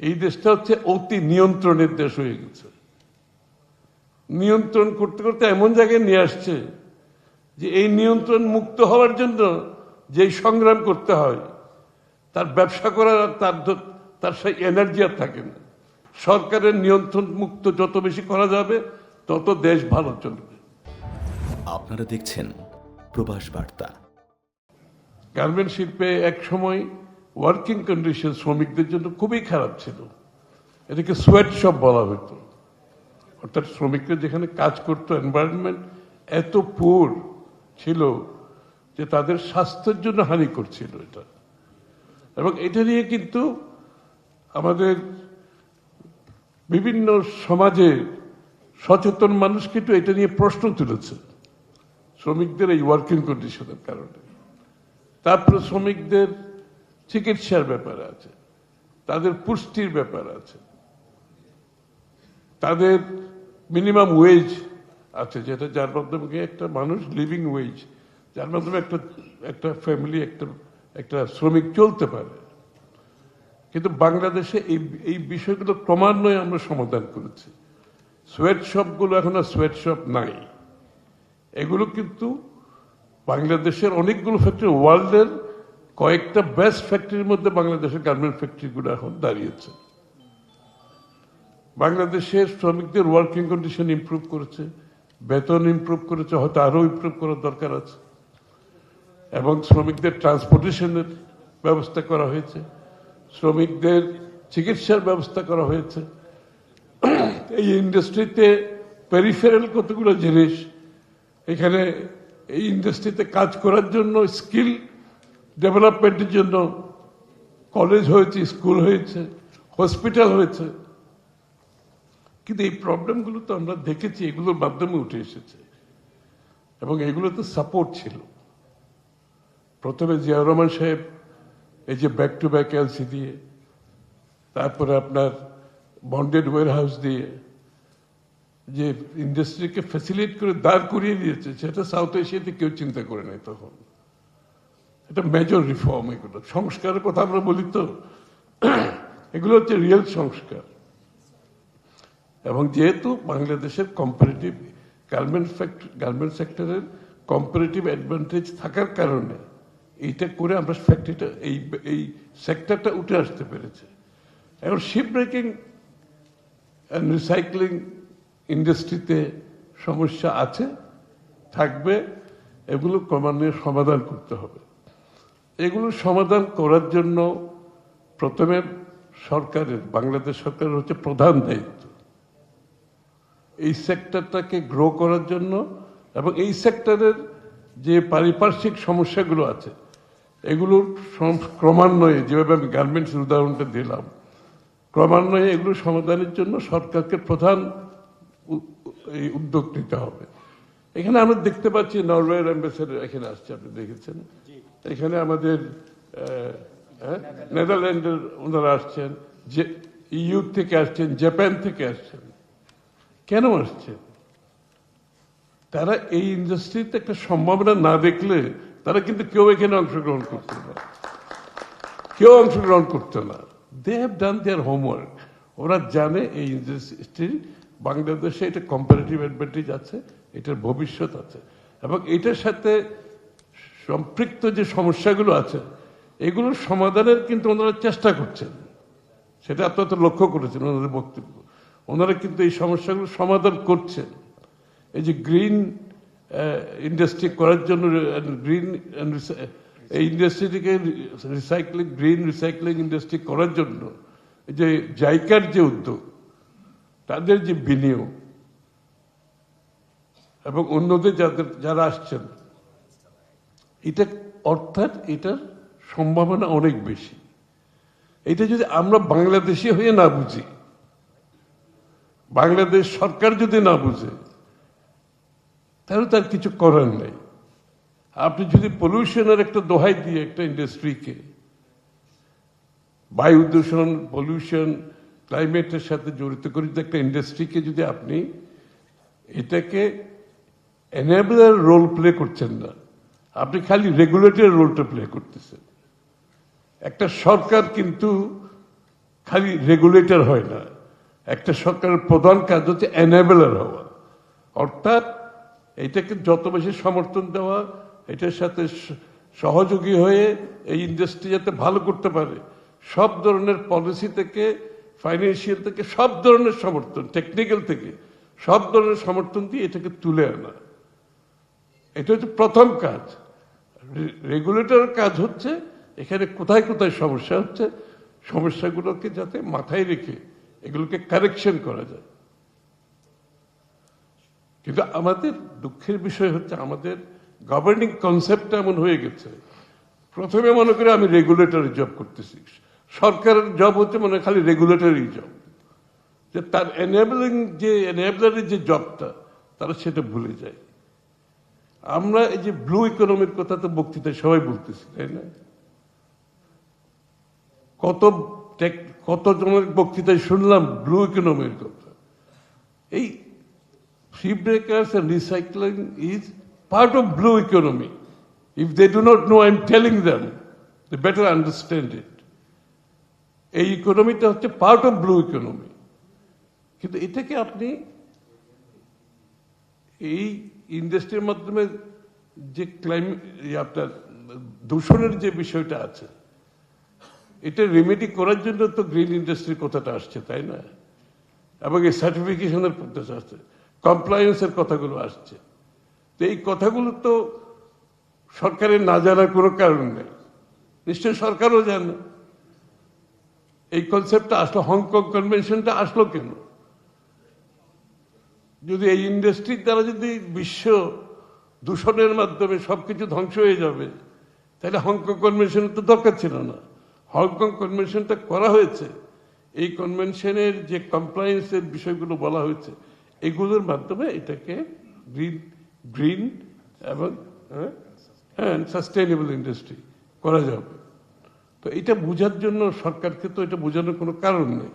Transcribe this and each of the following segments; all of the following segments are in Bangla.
এই দেশটা হচ্ছে অতি নিয়ন্ত্রণের দেশ হয়ে গেছে। নিয়ন্ত্রণ করতে করতে এমন জায়গায় নিয়ে আসছে যে এই নিয়ন্ত্রণ মুক্ত হওয়ার জন্য যেই সংগ্রাম করতে হয় তার ব্যবসা করার তার তার সেই এনার্জি আর থাকে না। সরকারের নিয়ন্ত্রণ মুক্ত যত বেশি করা যাবে তত দেশ ভালো চলবে। আপনারা দেখছেন প্রবাস বার্তা। গার্মেন্ট শিল্পে এক সময় ওয়ার্কিং কন্ডিশন শ্রমিকদের জন্য খুবই খারাপ ছিল। এটাকে সোয়েট শপ বলা হতো। অর্থাৎ শ্রমিকরা যেখানে কাজ করতো এনভায়রনমেন্ট এত পুর ছিল যে তাদের স্বাস্থ্যের জন্য হানি করছিল এটা। এবং এটা নিয়ে কিন্তু আমাদের বিভিন্ন সমাজে সচেতন মানুষ কিন্তু এটা নিয়ে প্রশ্ন তুলেছে। শ্রমিকদের এই ওয়ার্কিং কন্ডিশনের কারণে। তারপরে শ্রমিকদের চিকিৎসার ব্যাপার আছে, তাদের পুষ্টির ব্যাপার আছে, তাদের মিনিমাম ওয়েজ আছে, যেটা যার মাধ্যমে একটা মানুষ লিভিং ওয়েজ যার মাধ্যমে একটা একটা ফ্যামিলি একটা একটা শ্রমিক চলতে পারে। কিন্তু বাংলাদেশে এই এই বিষয়গুলো ক্রমান্বয়ে আমরা সমাধান করেছি। সোয়েট শপগুলো এখন আর সোয়েট শপ নাই। এগুলো কিন্তু বাংলাদেশের অনেকগুলো ফ্যাক্টরি ওয়ার্ল্ডের কয়েকটা বেস্ট ফ্যাক্টরির মধ্যে বাংলাদেশের গার্মেন্ট ফ্যাক্টরিগুলো এখন দাঁড়িয়েছে। বাংলাদেশের শ্রমিকদের ওয়ার্কিং কন্ডিশন ইমপ্রুভ করেছে, বেতন ইমপ্রুভ করেছে, হয়তো আরও ইমপ্রুভ করার দরকার আছে। এবং শ্রমিকদের ট্রান্সপোর্টেশনের ব্যবস্থা করা হয়েছে, শ্রমিকদের চিকিৎসার ব্যবস্থা করা হয়েছে। এই ইন্ডাস্ট্রিতে পেরিফেরাল কতগুলো জিনিস, এখানে এই ইন্ডাস্ট্রিতে কাজ করার জন্য স্কিল ডেভেলপমেন্টের জন্য কলেজ হয়েছে স্কুল হয়েছে হসপিটাল হয়েছে। কিন্তু এই প্রবলেমগুলো তো আমরা দেখেছি, এগুলোর মাধ্যমে উঠে এসেছে। এবং এগুলো তো সাপোর্ট ছিল। প্রথমে জিয়াউর রহমান সাহেব, এই যে ব্যাক টু ব্যাক এলসি দিয়ে, তারপরে আপনার বন্ডেড ওয়ার হাউস দিয়ে, যে ইন্ডাস্ট্রিকে ফ্যাসিলিট করে দাঁড় করিয়ে দিয়েছে, সেটা সাউথ এশিয়াতে কেউ চিন্তা করে নাই তখন। এটা মেজর রিফর্ম এগুলো। সংস্কারের কথা আমরা বলি তো। এগুলো হচ্ছে রিয়েল সংস্কার। এবং যেহেতু বাংলাদেশের কম্পারেটিভ গার্মেন্ট গার্মেন্ট সেক্টরের কম্পারেটিভ অ্যাডভান্টেজ থাকার কারণে এইটা করে আমরা ফ্যাক্টরিটা এই এই সেক্টরটা উঠে আসতে পেরেছে। এখন শিপ ব্রেকিং অ্যান্ড রিসাইক্লিং ইন্ডাস্ট্রিতে সমস্যা আছে, থাকবে। এগুলো ক্রমান্বয়ে সমাধান করতে হবে। এগুলো সমাধান করার জন্য প্রথমে সরকারের, বাংলাদেশ সরকারের হচ্ছে প্রধান দায়িত্ব। এই সেক্টরটাকে গ্রো করার জন্য এবং এই সেক্টরের যে পারিপার্শ্বিক সমস্যাগুলো আছে, এগুলোর ক্রমান্বয়ে যেভাবে আমি গার্মেন্টসের উদাহরণটা দিলাম, ক্রমান্বয়ে এগুলো সমাধানের জন্য সরকারকে প্রধান এই উদ্যোগ নিতে হবে। এখানে আমরা দেখতে পাচ্ছি নরওয়ের অ্যাম্বাসেডার এখানে আসছে, আপনি দেখেছেন? এখানে আমাদের নেদারল্যান্ডের ওনারা আসছেন, যে, ইউ থেকে আসছেন, জাপান থেকে আসছেন। কেন আসছেন? তারা এই ইন্ডাস্ট্রিতে একটা সম্ভাবনা না দেখলে তারা কিন্তু কেউ এখানে অংশগ্রহণ করতো না। কেউ অংশগ্রহণ করতো না। They have done their homework ওরা জানে এই ইন্ডাস্ট্রি, বাংলাদেশে এটা কম্পারেটিভ অ্যাডভান্টেজ আছে, এটার ভবিষ্যৎ আছে। এবং এটার সাথে সম্পৃক্ত যে সমস্যাগুলো আছে এগুলোর সমাধানের কিন্তু ওনারা চেষ্টা করছেন। সেটা আপনারা তো লক্ষ্য করেছেন ওনাদের বক্তব্য। ওনারা কিন্তু এই সমস্যাগুলো সমাধান করছেন। এই যে গ্রিন ইন্ডাস্ট্রি করার জন্য গ্রিন এই ইন্ডাস্ট্রিটিকে রিসাইক্লিং, গ্রিন রিসাইক্লিং ইন্ডাস্ট্রি করার জন্য এই যে জাইকার যে উদ্যোগ, তাদের যে বিনিয়োগ এবং অন্যদের যাদের, যারা আসছেন এটা অর্থাৎ এটার সম্ভাবনা অনেক বেশি। এটা যদি আমরা বাংলাদেশি হয়ে না বুঝি, বাংলাদেশ সরকার যদি না বুঝে, তাহলে তার কিছু করার নেই। আপনি যদি পলিউশনের একটা দোহাই দিয়ে একটা ইন্ডাস্ট্রিকে বায়ু দূষণ পলিউশন ক্লাইমেটের সাথে জড়িত করে যদি একটা ইন্ডাস্ট্রিকে যদি আপনি এটাকে এনেবলার রোল প্লে করছেন না আপনি খালি রেগুলেটরি রোলটা প্লে করতেছেন। একটা সরকার কিন্তু খালি রেগুলেটর হয় না। একটা সরকারের প্রধান কাজ হচ্ছে এনেবেলার হওয়া। অর্থাৎ এটাকে যত বেশি সমর্থন দেওয়া, এটার সাথে সহযোগী হয়ে এই ইন্ডাস্ট্রি যাতে ভালো করতে পারে, সব ধরনের পলিসি থেকে ফাইন্যান্সিয়াল থেকে, সব ধরনের সমর্থন টেকনিক্যাল থেকে, সব ধরনের সমর্থন দিয়ে এটাকে তুলে আনা। এটা হচ্ছে প্রথম কাজ। রেগুলেটরের কাজ হচ্ছে, এখানে কোথায় কোথায় সমস্যা হচ্ছে, সমস্যাগুলোকে যাতে মাথায় রেখে এগুলোকে কারেকশন করা যায়। কিন্তু আমাদের দুঃখের বিষয় হচ্ছে, আমাদের গভর্নিং কনসেপ্টটা এমন হয়ে গেছে। প্রথমে মনে করে আমি রেগুলেটরি জব করতেছি। সরকারের জব হচ্ছে মনে খালি রেগুলেটরি জব যে তার এনেবলিং যে এনেবলারি যে জবটা তারা সেটা ভুলে যায়। আমরা এই যে ব্লু ইকোনমির কথা তো বক্তৃতায় সবাই বলতেছি, তাই না? কত কত জনের বক্তৃতায় শুনলাম ব্লু ইকোনমির কথা? এই free breakers recycling is part of blue economy if they do not know I am telling them they better understand it এই ইকোনমিটা হচ্ছে পার্ট অফ ব্লু ইকোনমি কিন্তু এটাকে আপনি এই ইন্ডাস্ট্রির মাধ্যমে যে ক্লাইমেট আপনার দূষণের যে বিষয়টা আছে, এটা রেমেডি করার জন্য তো গ্রিন ইন্ডাস্ট্রির কথাটা আসছে, তাই না? এবং এই সার্টিফিকেশনের পদ্ধতি আসছে কমপ্লায়েন্সের কথাগুলো আসছে। তো এই কথাগুলো তো সরকারের না জানার কোনো কারণ নেই। নিশ্চয়ই সরকারও জানে। এই কনসেপ্টটা আসলো হংকং কনভেনশনটা আসলো কেন? যদি এই ইন্ডাস্ট্রির দ্বারা যদি বিশ্ব দূষণের মাধ্যমে সব কিছু ধ্বংস হয়ে যাবে, তাহলে হংকং কনভেনশনের তো দরকার ছিল না। হংকং কনভেনশনটা করা হয়েছে। এই কনভেনশনের যে কমপ্লায়েন্সের বিষয়গুলো বলা হয়েছে, এগুলোর মাধ্যমে এটাকে গ্রিন গ্রিন এবং হ্যাঁ সাস্টেইনেবল ইন্ডাস্ট্রি করা যাবে। তো এটা বোঝার জন্য সরকারকে তো এটা বোঝানোর কোনো কারণ নেই।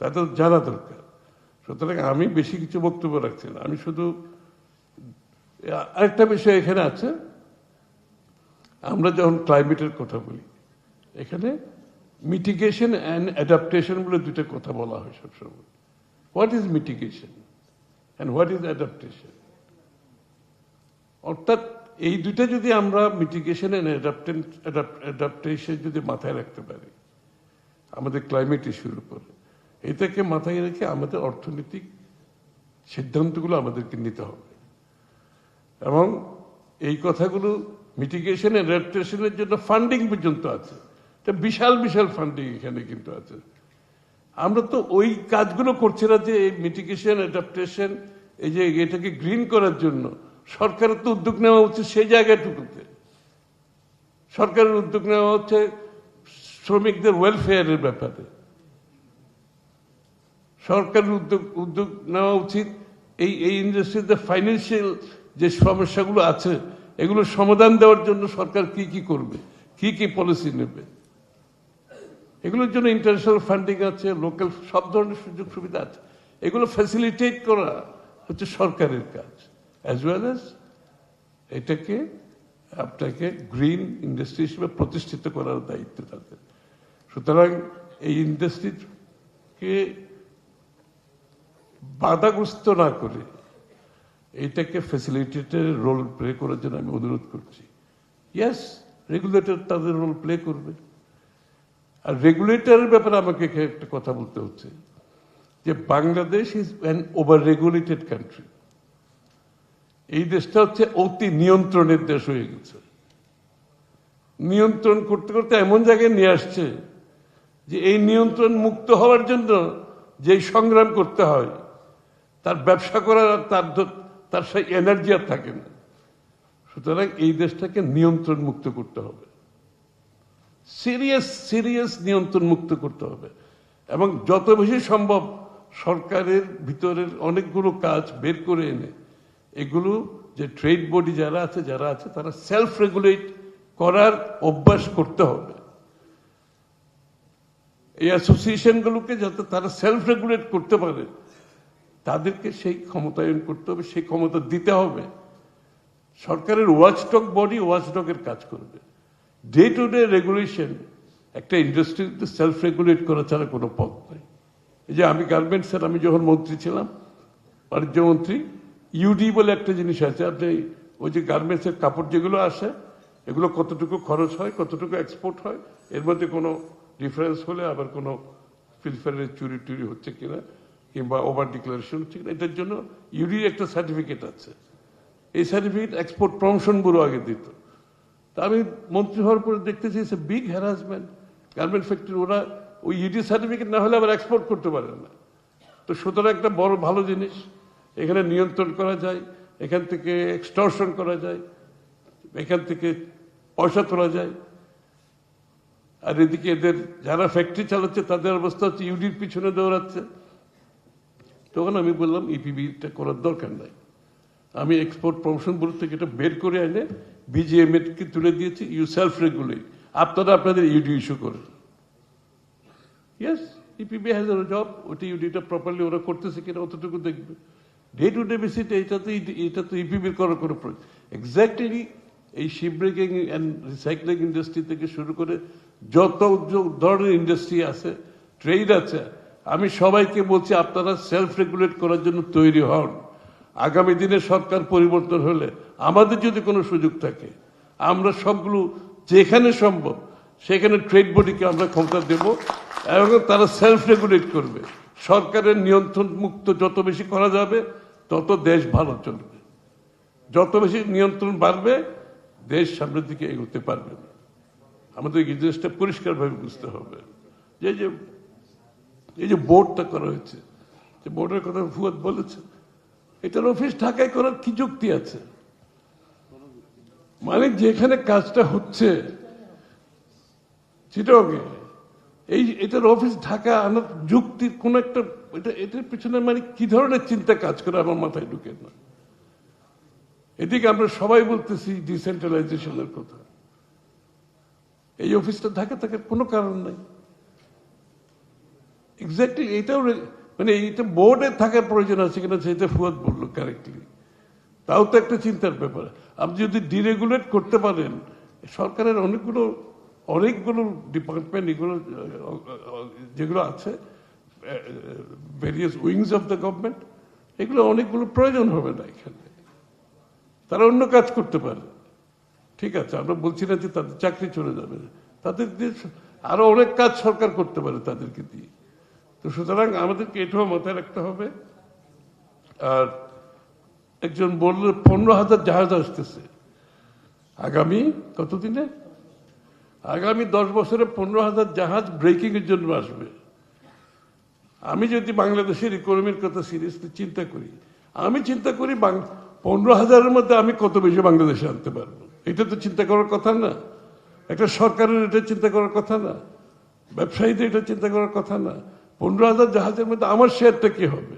তাদের জানা দরকার। সুতরাং আমি বেশি কিছু বক্তব্য রাখছি না। আমি শুধু আরেকটা বিষয় এখানে আছে। আমরা যখন ক্লাইমেটের কথা বলি, এখানে মিটিগেশন অ্যান্ড অ্যাডাপ্টেশন বলে দুটো কথা বলা হয় সবসময়। What is mitigation and what is adaptation অর্থাৎ এই দুটো যদি আমরা মিটিগেশন অ্যান্ড অ্যাডাপ্টেশন যদি মাথায় রাখতে পারি, আমাদের ক্লাইমেট ইস্যুর উপরে। এটাকে মাথায় রেখে আমাদের অর্থনৈতিক সিদ্ধান্তগুলো আমাদেরকে নিতে হবে। এবং এই কথাগুলো মিটিগেশন অ্যাডাপ্টেশনের জন্য ফান্ডিং পর্যন্ত আছে। বিশাল বিশাল ফান্ডিং এখানে কিন্তু আছে। আমরা তো ওই কাজগুলো করছি না যে এই মিটিগেশন অ্যাডাপ্টেশন এই যে এটাকে গ্রিন করার জন্য। সরকারের তো উদ্যোগ নেওয়া উচিত সেই জায়গাটুকুতে। সরকারের উদ্যোগ নেওয়া হচ্ছে শ্রমিকদের ওয়েলফেয়ারের ব্যাপারে। সরকারের উদ্যোগ উদ্যোগ নেওয়া উচিত। এই এই ইন্ডাস্ট্রিতে ফাইন্যান্সিয়াল যে সমস্যাগুলো আছে, এগুলো সমাধান দেওয়ার জন্য সরকার কি কি করবে? কি কি পলিসি নেবে? এগুলোর জন্য ইন্টারন্যাশনাল ফান্ডিং আছে লোকাল সব ধরনের সুযোগ সুবিধা আছে। এগুলো ফ্যাসিলিটেট করা হচ্ছে সরকারের কাজ অ্যাজ ওয়েল এজ এটাকে আপনাকে গ্রিন ইন্ডাস্ট্রি হিসেবে প্রতিষ্ঠিত করার দায়িত্ব তাদের। সুতরাং এই ইন্ডাস্ট্রিকে বাধাগ্রস্ত না করে এইটাকে ফ্যাসিলিটেটের রোল প্লে করার জন্য আমি অনুরোধ করছি। ইয়াস রেগুলেটর তাদের রোল প্লে করবে। আর রেগুলেটরের ব্যাপারে আমাকে একটা কথা বলতে হচ্ছে, যে Bangladesh is an over regulated country এই দেশটা হচ্ছে অতি নিয়ন্ত্রণের দেশ হয়ে গেছে। নিয়ন্ত্রণ করতে করতে এমন জায়গায় নিয়ে আসছে, যে এই নিয়ন্ত্রণ মুক্ত হওয়ার জন্য যেই সংগ্রাম করতে হয় তার ব্যবসা করার তার তার সেই এনার্জি আর থাকে না। সুতরাং এই দেশটাকে নিয়ন্ত্রণ মুক্ত করতে হবে। সিরিয়াস সিরিয়াস নিয়ন্ত্রণ মুক্ত করতে হবে। এবং যত বেশি সম্ভব সরকারের ভিতরের অনেকগুলো কাজ বের করে এনে, এগুলো যে ট্রেড বডি যারা আছে যারা আছে, তারা সেলফ রেগুলেট করার অভ্যাস করতে হবে। এই অ্যাসোসিয়েশনগুলোকে যাতে তারা সেলফ রেগুলেট করতে পারে তাদেরকে সেই ক্ষমতায়ন করতে হবে, সেই ক্ষমতা দিতে হবে। সরকারের ওয়াচডগ বডি ওয়াচডগের কাজ করবে। ডে টু ডে রেগুলেশন একটা ইন্ডাস্ট্রিতে সেলফ রেগুলেট করা ছাড়া কোনো পথ নেই। এই যে আমি গার্মেন্টসের আমি যখন মন্ত্রী ছিলাম, বাণিজ্য মন্ত্রী ইউডি বলে একটা জিনিস আছে, আপনি ওই যে গার্মেন্টসের কাপড় যেগুলো আসে, এগুলো কতটুকু খরচ হয়, কতটুকু এক্সপোর্ট হয়, এর মধ্যে কোনো ডিফারেন্স হলে আবার কোনো ফিলফারের চুরি টুরি হচ্ছে কিনা কিংবা ওভার ডিক্লারেশন হচ্ছে এটার জন্য ইউডি একটা সার্টিফিকেট আছে। এই সার্টিফিকেট এক্সপোর্ট প্রমোশন ব্যুরো আগে দিত। তা আমি মন্ত্রী হওয়ার পরে দেখতেছি সে বিগ হ্যারাসমেন্ট গার্মেন্ট ফ্যাক্টরি ওরা ওই ইউডি সার্টিফিকেট না হলে আবার এক্সপোর্ট করতে পারে না। তো সুতরাং একটা বড়, ভালো জিনিস। এখানে নিয়ন্ত্রণ করা যায়, এখান থেকে এক্সটর্শন করা যায়, এখান থেকে পয়সা তোলা যায়। আর এদিকে এদের যারা ফ্যাক্টরি চালাচ্ছে, তাদের অবস্থা হচ্ছে ইউডির পিছনে দৌড়াচ্ছে। তখন আমি বললাম ইপিবিটা করার দরকার নাই। আমি এক্সপোর্ট প্রমোশন ব্যুরো থেকে এটা বের করে এনে বিজিএম কে তুলে দিয়েছি ইউ সেলফ রেগুলেট আপনারা আপনাদের ইউডি ইস্যু করেন। ইয়েস ইপিবি হ্যাজ জব ইউডিটা প্রপারলি ওরা করতেছে কিনা অতটুকু দেখবে। ডে টু ডে বেসিসে এটা তো এটা তো ইপিবির করার কোনো প্রয়োজন এক্স্যাক্টলি এই ship breaking and recycling industry থেকে শুরু করে যত ধরনের ইন্ডাস্ট্রি আছে ট্রেড আছে আমি সবাইকে বলছি, আপনারা সেলফ রেগুলেট করার জন্য তৈরি হন। আগামী দিনে সরকার পরিবর্তন হলে আমাদের যদি কোনো সুযোগ থাকে, আমরা সবগুলো যেখানে সম্ভব, সেখানে ট্রেড বডিকে আমরা ক্ষমতা দেব এবং তারা সেলফ রেগুলেট করবে। সরকারের নিয়ন্ত্রণ মুক্ত যত বেশি করা যাবে, তত দেশ ভালো চলবে। যত বেশি নিয়ন্ত্রণ বাড়বে, দেশ সামনের দিকে এগোতে পারবে আমাদের এই জিনিসটা পরিষ্কারভাবে বুঝতে হবে। যে যে এই যে বোর্ডটা করা হয়েছে, যে বোর্ডের কথা ফুয়াদ বলেছে, এটার অফিস ঢাকায় করার কি যুক্তি আছে? মানে যেখানে কাজটা হচ্ছে চিটকে এই এটার অফিস ঢাকা আনার যুক্তির কোন একটা, এটা, এটার পিছনে মানে কি ধরনের চিন্তা কাজ করে আমার মাথায় ঢুকে না। এদিকে আমরা সবাই বলতেছি ডিসেন্ট্রালাইজেশনের কথা। এই অফিসটা ঢাকা থাকার কোনো কারণ নাই। এক্স্যাক্টলি এটাও মানে এইটা বোর্ডে থাকার প্রয়োজন আছে কিনা সেটা ফুয়াদ বলল কারেক্টলি তাও তো একটা চিন্তার ব্যাপার। আপনি যদি ডিরেগুলেট করতে পারেন, সরকারের অনেকগুলো অনেকগুলো ডিপার্টমেন্ট এগুলো, যেগুলো আছে various wings of the government এগুলো অনেকগুলো প্রয়োজন হবে না এখানে। তারা অন্য কাজ করতে পারে। ঠিক আছে, আমরা বলছি না যে তাদের চাকরি চলে যাবে। তাদের দিয়ে আরও অনেক কাজ সরকার করতে পারে তাদেরকে দিয়ে। তো সুতরাং আমাদেরকে এটাও মাথায় রাখতে হবে। আর একজন বলল পনেরো হাজার জাহাজ আসতেছে। আগামী কতদিনে? আগামী দশ বছরে পনেরো হাজার জাহাজ ব্রেকিং এর জন্য আসবে। আমি যদি বাংলাদেশের ইকোনমির কথা সিরিয়াসলি চিন্তা করি, আমি চিন্তা করি পনেরো হাজারের মধ্যে আমি কত বেশি বাংলাদেশে আনতে পারব? এটা তো চিন্তা করার কথা না। একটা সরকারের এটা চিন্তা করার কথা না। ব্যবসায়ীদের এটা চিন্তা করার কথা না। পনেরো হাজার জাহাজের মধ্যে আমার শেয়ারটা কি হবে?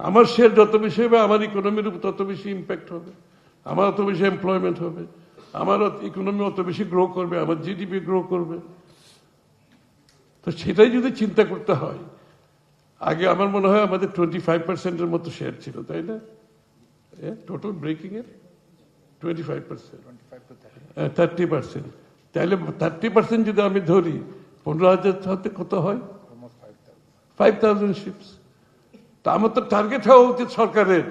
আমার শেয়ার যত বেশি হবে আমার ইকোনমির উপর তত বেশি ইম্প্যাক্ট হবে আমার অত বেশি এমপ্লয়মেন্ট হবে আমার ইকোনমি অত বেশি গ্রো করবে আমার জিডিপি গ্রো করবে। তো সেটাই যদি চিন্তা করতে হয় আগে আমার মনে হয় আমাদের টোয়েন্টি ফাইভ পার্সেন্টের মতো শেয়ার ছিল তাই না? টোটাল ব্রেকিং এর? Twenty five percent thirty percent তাহলে থার্টি পার্সেন্ট যদি আমি ধরি পনেরো হাজার হতে কত হয়? ফাইভ থাউজেন্ড শিপস তা আমার তো টার্গেট হওয়া উচিত সরকারের।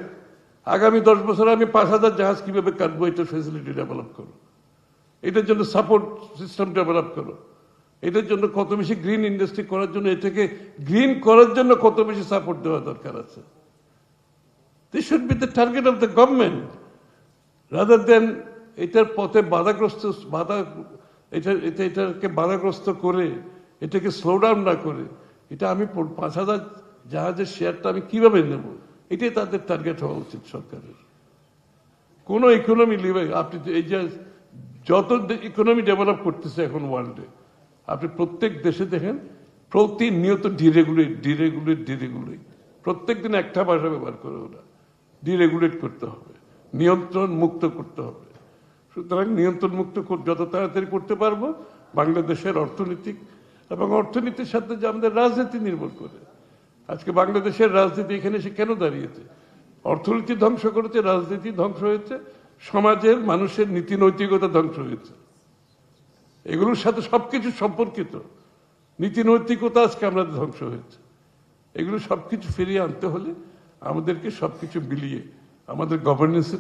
আগামী দশ বছরে আমি পাঁচ হাজার জাহাজ কীভাবে কাটবো এটার ফেসিলিটি ডেভেলপ করো। এটার জন্য সাপোর্ট সিস্টেম ডেভেলপ করো। এটার জন্য কত বেশি গ্রিন ইন্ডাস্ট্রি করার জন্য এটাকে গ্রিন করার জন্য কত বেশি সাপোর্ট দেওয়া দরকার আছে। This should be the target of the government rather than এটার পথে বাধাগ্রস্ত, বাধা, এটা এটা, এটাকে বাধাগ্রস্ত করে, এটাকে স্লো ডাউন না করে। এটা আমি পাঁচ হাজার জাহাজের শেয়ারটা আমি কীভাবে নেব? এটাই তাদের টার্গেট হওয়া উচিত সরকারের। কোন ইকোনমি লিভে আপনি এই যে যত ইকোনমি ডেভেলপ করতেছে এখন ওয়ার্ল্ডে আপনি প্রত্যেক দেশে দেখেন, প্রতিনিয়ত ডিরেগুলেট ডিরেগুলেট ডিরেগুলেট প্রত্যেক দিন একটা ভাষা ব্যবহার করে ওরা ডিরেগুলেট করতে হবে, নিয়ন্ত্রণ মুক্ত করতে হবে। সুতরাং নিয়ন্ত্রণ মুক্ত যত তাড়াতাড়ি করতে পারব, বাংলাদেশের অর্থনৈতিক এবং অর্থনীতির সাথে যে আমাদের রাজনীতি নির্ভর করে। আজকে বাংলাদেশের রাজনীতি এখানে এসে কেন দাঁড়িয়েছে? অর্থনীতি ধ্বংস করেছে, রাজনীতি ধ্বংস হয়েছে, সমাজের, মানুষের নীতি নৈতিকতা ধ্বংস হয়েছে। এগুলোর সাথে সবকিছু সম্পর্কিত। নীতি নৈতিকতা আজকে আমাদের ধ্বংস হয়েছে। এগুলো সবকিছু ফিরিয়ে আনতে হলে আমাদেরকে সবকিছু মিলিয়ে আমাদের গভর্নেন্সের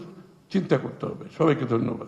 চিন্তা করতে হবে। সবাইকে ধন্যবাদ।